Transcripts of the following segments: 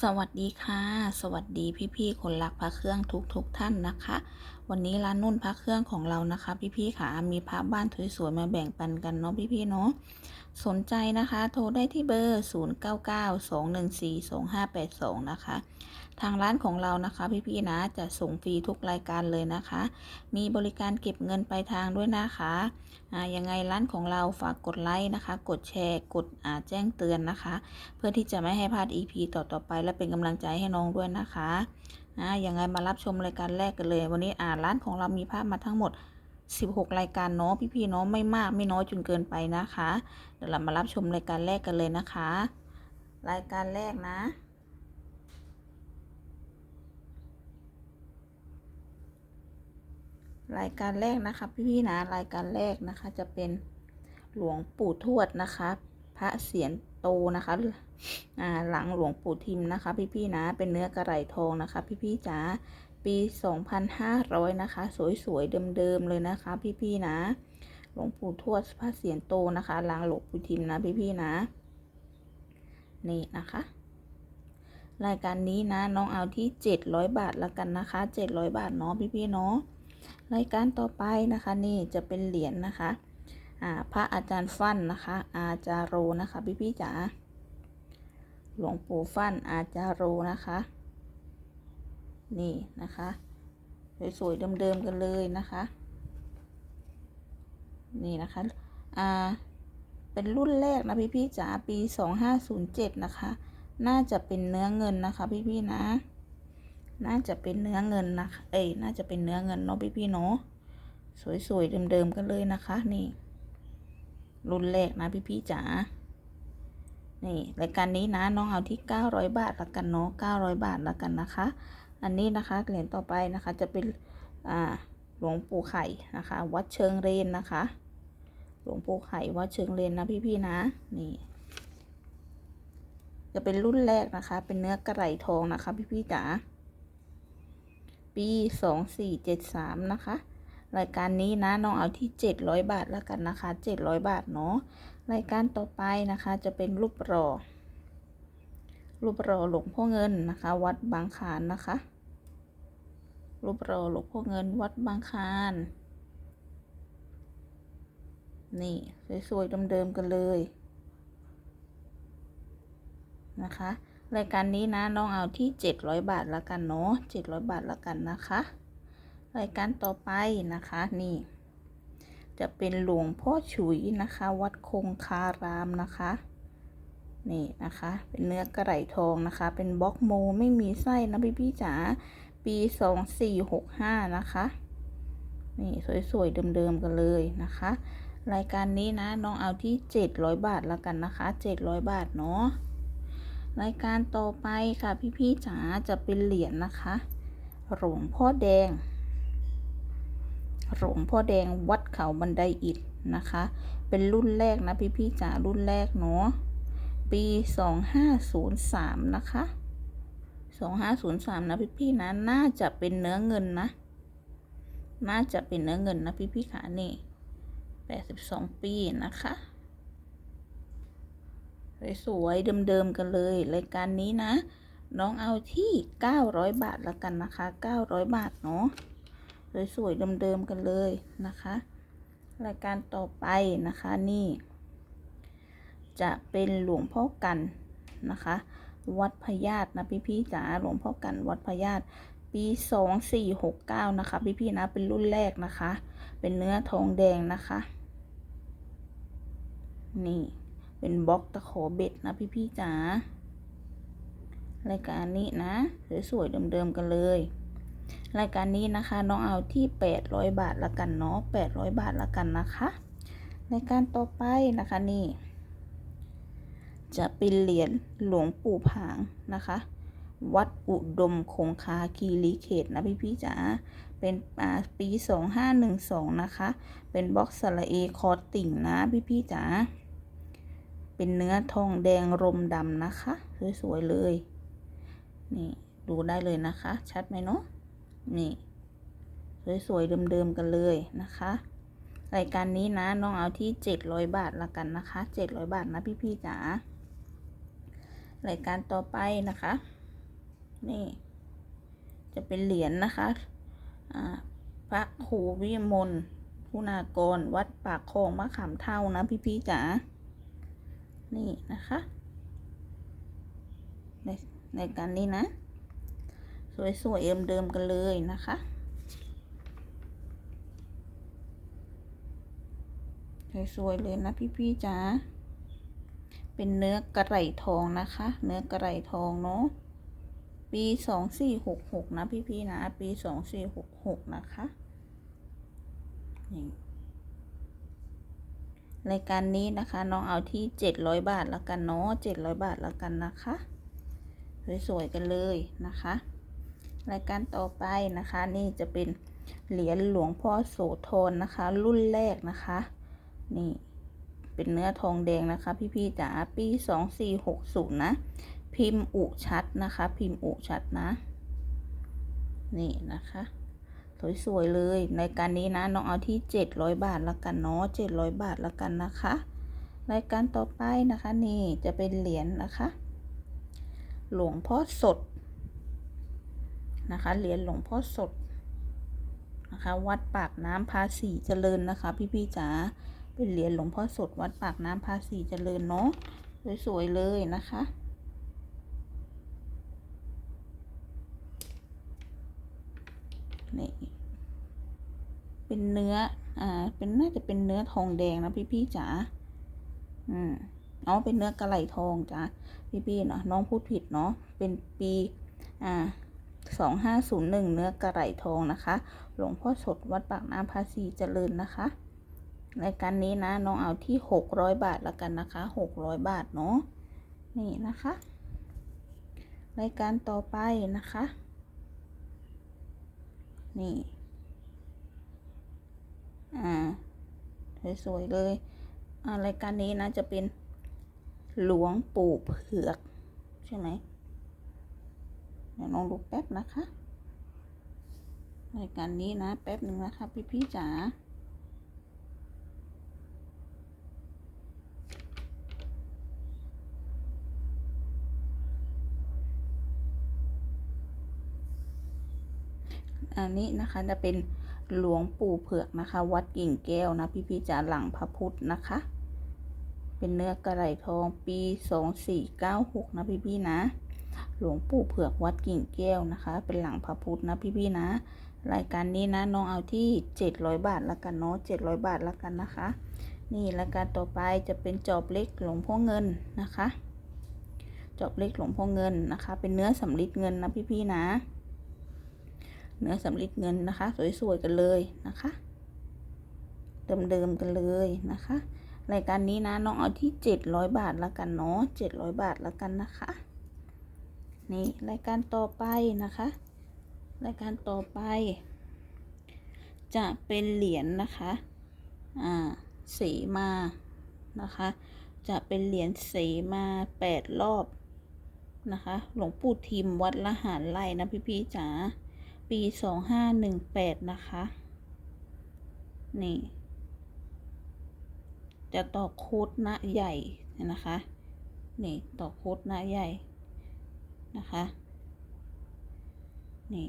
สวัสดีค่ะ สวัสดีพี่ๆคนรักพระเครื่องทุกๆทท่านนะคะ วันนี้ร้านนุ่นพระเครื่องของเรานะคะ พี่ๆค่ะมีพระบ้านสวยๆมาแบ่งปันกันเนาะพี่ๆเนาะสนใจนะคะ โทรได้ที่เบอร์ 0992142582 นะคะ ทางร้านของเรานะคะพี่ๆนะจะส่งฟรีทุกรายการเลยนะคะ มีบริการเก็บเงินปลายทางด้วยนะคะยังไงร้านของเราฝากกดไลค์นะคะ กดแชร์ กดแจ้งเตือนนะคะ เพื่อที่จะไม่ให้พลาด EP ต่อๆไป และเป็นกำลังใจให้น้องด้วยนะคะยังไงมารับชมรายการแรกกันเลย วันนี้อ่าร้านของเรามีภาพมาทั้งหมด 16 รายการเนาะพี่ๆเนาะไม่มากไม่น้อยจนเกินไปนะคะ เดี๋ยวเรามารับชมรายการแรกกันเลยนะคะ รายการแรกนะ รายการแรกนะคะพี่ๆนะรายการแรกนะคะจะเป็นหลวงปู่ทวดนะคะ พระเสียรโตนะคะอ่าหลังหลวงปู่ทิมนะคะ พี่ๆนะเป็นเนื้อกระไหลทองนะคะ พี่ๆจ๋าปี 2,500 นะคะ สวยๆเดิมๆเลยนะคะ พี่ๆนะ หลวงปู่ทวดพระเสียรโตนะคะหลังหลวงปู่ทิมนะพี่ๆนะ นี่นะคะรายการนี้นะน้องเอาที่ 700 บาทแล้วกันนะคะ 700 บาทเนาะพี่ๆเนาะ รายการต่อไปนะคะนี่จะเป็นเหรียญนะคะอ่าพระอาจารย์ฟั่นนะคะ อาจารโรนะคะพี่พี่จ๋าหลวงปู่ฟั่นอาจารโรนะคะ นี่นะคะสวยๆเดิมๆกันเลยนะคะ นี่นะคะอ่าเป็นรุ่นแรกนะพี่พี่ๆจ๋าปี2507นะคะ น่าจะเป็นเนื้อเงินนะคะพี่พี่ๆนะ น่าจะเป็นเนื้อเงินนะคะ เอ้ยน่าจะเป็นเนื้อเงินเนาะพี่พี่เนาะสวยๆเดิมๆกันเลยนะคะ นี่ รุ่นแรกนะพี่พี่จ๋านี่รายการนี้นะน้องเอาที่ 900 บาทละกันเนาะ900 บาทละกันนะคะ อันนี้นะคะเหรียญต่อไปนะคะจะเป็นอ่าหลวงปู่ไข่นะคะ วัดเชิงเรนนะคะ หลวงปู่ไข่วัดเชิงเรนนะพี่พี่ๆนะนี่ จะเป็นรุ่นแรกนะคะ เป็นเนื้อกระไหลทองนะคะ พี่พี่ๆจ๋า ปีสองสี่เจ็ดสามนะคะ รายการนี้นะน้องเอาที่เจ็ดร้อยบาทแล้วกันนะคะเจ็ดร้อยบาทเนาะรายการต่อไปนะคะจะเป็นรูปรอ รูปรอหลวงพ่อเงินนะคะ วัดบางขานนะคะ รูปรอหลวงพ่อเงินวัดบางขานนี่สวยๆเดิมๆกันเลยนะคะ รายการนี้นะน้องเอาที่ 700 บาทละกันเนาะ700 บาทละกันนะคะ รายการต่อไปนะคะนี่ จะเป็นหลวงพ่อฉุยนะคะ วัดคงคารามนะคะนี่นะคะ เป็นเนื้อกระไหลทองนะคะ เป็นบล็อกโมไม่มีไส้นะพี่พี่จ๋าปี2465นะคะ นี่สวยๆเดิมๆกันเลยนะคะ รายการนี้นะน้องเอาที่700บาทละกันนะคะ700บาทเนาะ รายการต่อไปค่ะพี่ๆจ๋าจะเป็นเหรียญนะคะ หลวงพ่อแดง หลวงพ่อแดงวัดเขาบันไดอิฐนะคะ เป็นรุ่นแรกนะพี่ๆจ๋ารุ่นแรกเนาะ ปีสองห้าศูนย์สามนะคะสองห้าศูนย์สามนะพี่ๆนะ น่าจะเป็นเนื้อเงินนะ น่าจะเป็นเนื้อเงินนะพี่ๆขานี่แปดสิบสองปีนะคะ สวยๆเดิมๆกันเลย รายการนี้นะ น้องเอาที่ 900 บาทแล้วกันนะคะ 900 บาทเนาะสวยๆเดิมๆกันเลยนะคะ รายการต่อไปนะคะนี่ จะเป็นหลวงพ่อกันนะคะ วัดพญาตนะพี่ๆจ๋าหลวงพ่อกันวัดพญาตปี2469นะคะ พี่ๆนะเป็นรุ่นแรกนะคะ เป็นเนื้อทองแดงนะคะ นี่ เป็นบล็อกตะขอเบ็ดนะพี่ๆจ๋ารายการนี้นะ สวยๆเดิมๆกันเลย รายการนี้นะคะน้องเอาที่ 800 บาทละกันเนาะ800 บาทละกันนะคะรายการต่อไปนะคะนี่ จะเป็นเหรียญหลวงปู่ผางนะคะ วัดอุดมคงคาคีรีเขตนะพี่พี่ๆจ๋าเป็นอ่าปี 2512 นะคะ เป็นบล็อกสระเอคอติ่งนะพี่พี่ๆจ๋า เป็นเนื้อทองแดงรมดำนะคะ สวยๆเลย นี่ดูได้เลยนะคะ ชัดไหมเนาะนี่ สวยๆเดิมๆกันเลยนะคะรายการนี้นะน้องเอาที่ 700 บาทละกันนะคะ 700 บาทนะพี่ๆจ๋ารายการต่อไปนะคะ นี่ จะเป็นเหรียญนะคะพระครูวิมลคุณากร วัดปากคลองมะขามเท่านะพี่ๆจ๋า นี่นะคะในในการนี้นะ สวยๆเดิมๆกันเลยนะคะ สวยๆเลยนะพี่ๆจ๋าเป็นเนื้อกระไหลทองนะคะ เนื้อกระไหลทองเนาะปีสองสี่หกหกนะพี่ๆนะ ปีสองสี่หกหกนะคะนี่ รายการนี้นะคะน้องเอาที่เจ็ดร้อยบาทแล้วกันเนาะเจ็ดร้อยบาทแล้วกันนะคะ สวยๆกันเลยนะคะ รายการต่อไปนะคะนี่จะเป็นเหรียญหลวงพ่อโสธรนะคะ รุ่นแรกนะคะ นี่เป็นเนื้อทองแดงนะคะ พี่ๆจ๋าปีสองสี่หกศูนย์นะ พิมพ์อุชัดนะคะ พิมพ์อุชัดนะ นี่นะคะ สวยๆเลยในการนี้นะน้องเอาที่เจ็ดร้อยบาทแล้วกันเนาะเจ็ดร้อยบาทแล้วกันนะคะรายการต่อไปนะคะนี่จะเป็นเหรียญนะคะ หลวงพ่อสดนะคะเหรียญหลวงพ่อสดนะคะ วัดปากน้ำภาษีเจริญนะคะ พี่ๆจ๋าเป็นเหรียญหลวงพ่อสดวัดปากน้ำภาษีเจริญเนาะสวยๆเลยนะคะนี่ เป็นเนื้อ อ่า เป็นน่าจะเป็นเนื้อทองแดงนะพี่พี่จ๋า อืมอ๋อเป็นเนื้อกระไหลทองจ้ะพี่พี่เนาะน้องพูดผิดเนาะ เป็นปี อ่าสองห้าศูนย์หนึ่งเนื้อกระไหลทองนะคะ หลวงพ่อสดวัดปากน้ำภาษีเจริญนะคะรายการนี้นะน้องเอาที่หกร้อยบาทแล้วกันนะคะหกร้อยบาทเนาะ นี่นะคะ รายการต่อไปนะคะ นี่ อ่าสวยๆเลยอ่ารายการนี้นะจะเป็นหลวงปู่เผือก ใช่ไหมเดี๋ยวลองดูแป๊บนะคะรายการนี้นะ แป๊บหนึ่งนะคะพี่ๆจ๋าอันนี้นะคะจะเป็น หลวงปู่เผือกนะคะ วัดกิ่งแก้วนะพี่พี่จ๋าหลังพระพุทธนะคะ เป็นเนื้อกระไหลทองปีสองสี่เก้าหกนะพี่พี่นะ หลวงปู่เผือกวัดกิ่งแก้วนะคะ เป็นหลังพระพุทธนะพี่พี่นะ รายการนี้นะน้องเอาที่เจ็ดร้อยบาทล้วกันเนาะเจ็ดร้อยบาทล้วกันนะคะ นี่รายการต่อไปจะเป็นจอบเล็กหลวงพ่อเงินนะคะจอบเล็กหลวงพ่อเงินนะคะ เป็นเนื้อสำริดเงินนะพี่พี่นะ เนื้อสำลิดเงินนะคะ สวยๆกันเลยนะคะเดิมๆกันเลยนะคะรายการนี้นะน้องเอาที่เจ็ดร้อยบาทแล้วกันเนาะเจ็ดร้อยบาทแล้วกันนะคะนี่รายการต่อไปนะคะ รายการต่อไป จะเป็นเหรียญนะคะอ่าเสมานะคะ จะเป็นเหรียญเสมาแปดรอบนะคะ หลวงปู่ทิมวัดละหารไร่นะพี่ๆจ๋า ปีสองห้าหนึ่งแปดนะคะ นี่ จะต่อโคดหน้าใหญ่นะคะ นี่ต่อโคดหน้าใหญ่นะคะ นี่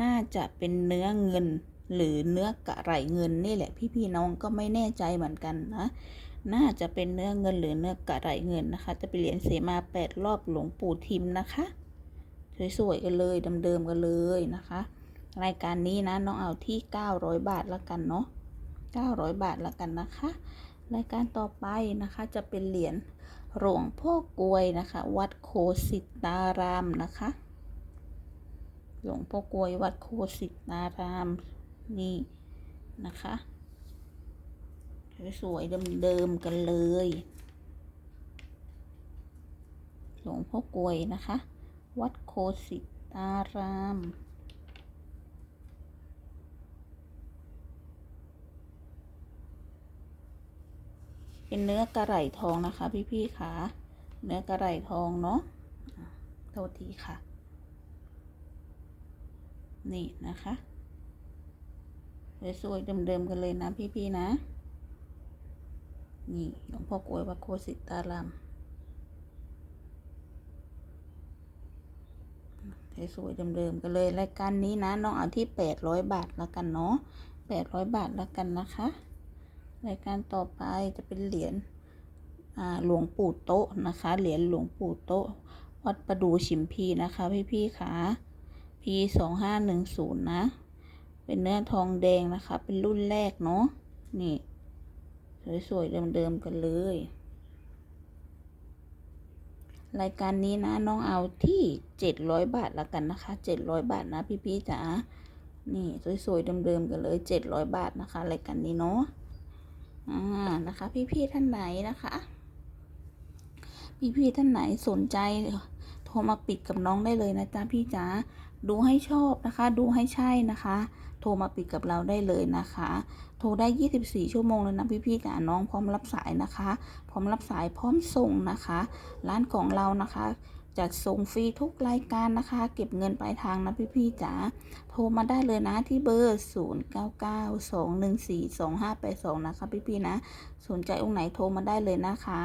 น่าจะเป็นเนื้อเงินหรือเนื้อกระไหลเงินนี่แหละ พี่ๆน้องก็ไม่แน่ใจเหมือนกันนะ น่าจะเป็นเนื้อเงินหรือเนื้อกระไหลเงินนะคะ จะเป็นเหรียญเสมาแปดรอบหลวงปู่ทิมนะคะ สวยๆกันเลยเดิมๆกันเลยนะคะ รายการนี้นะน้องเอาที่ 900 บาทละกันเนาะ900 บาทละกันนะคะ รายการต่อไปนะคะจะเป็นเหรียญหลวงพ่อกลวยนะคะ วัดโคสิตารามนะคะ หลวงพ่อกลวยวัดโคสิตารามนี่นะคะสวยๆเดิมๆกันเลย หลวงพ่อกลวยนะคะ วัดโคสิตาราม เป็นเนื้อกระไหล่ทองนะคะ พี่ๆค่ะ เนื้อกระไหล่ทองเนาะโทษทีค่ะ นี่นะคะสวยๆเดิมๆกันเลยนะพี่ๆนะ นี่หลวงพ่อกลวยวัดโคสิตาราม สวยๆเดิมๆกันเลยรายการนี้นะน้องเอาที่แปดร้อยบาทแล้วกันเนาะแปดร้อยบาทแล้วกันนะคะรายการต่อไปจะเป็นเหรียญหลวงปู่โต๊ะนะคะ เหรียญหลวงปู่โต๊ะวัดประดูชิมพีนะคะ พี่ๆค่ะ P สองห้าหนึ่งศูนย์นะ เป็นเนื้อทองแดงนะคะ เป็นรุ่นแรกเนาะนี่ สวยๆเดิมๆกันเลย รายการนี้นะน้องเอาที่เจ็ดร้อยบาทแล้วกันนะคะเจ็ดร้อยบาทนะพี่ๆจ๋านี่สวยๆเดิมๆกันเลยเจ็ดร้อยบาทนะคะรายการนี้เนาะอ่านะคะ พี่ๆท่านไหนนะคะ พี่ๆท่านไหนสนใจโทรมาปิดกับน้องได้เลยนะจ๊ะพี่จ๋าดูให้ชอบนะคะ ดูให้ใช่นะคะ โทรมาปิดกับเราได้เลยนะคะ ทรได้ 24 ชั่วโมงเลยนะพี่ๆจ๋าน้องพร้อมรับสายนะคะ พร้อมรับสายพร้อมส่งนะคะ ร้านของเรานะคะจัดส่งฟรีทุกรายการนะคะ เก็บเงินปลายทางนะพี่ๆจ๋าโทรมาได้เลยนะที่เบอร์ 0992142582 นะคะ พี่ๆนะ สนใจองค์ไหนโทรมาได้เลยนะคะ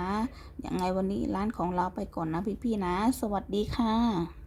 ยังไงวันนี้ร้านของเราไปก่อนนะพี่ๆนะ สวัสดีค่ะ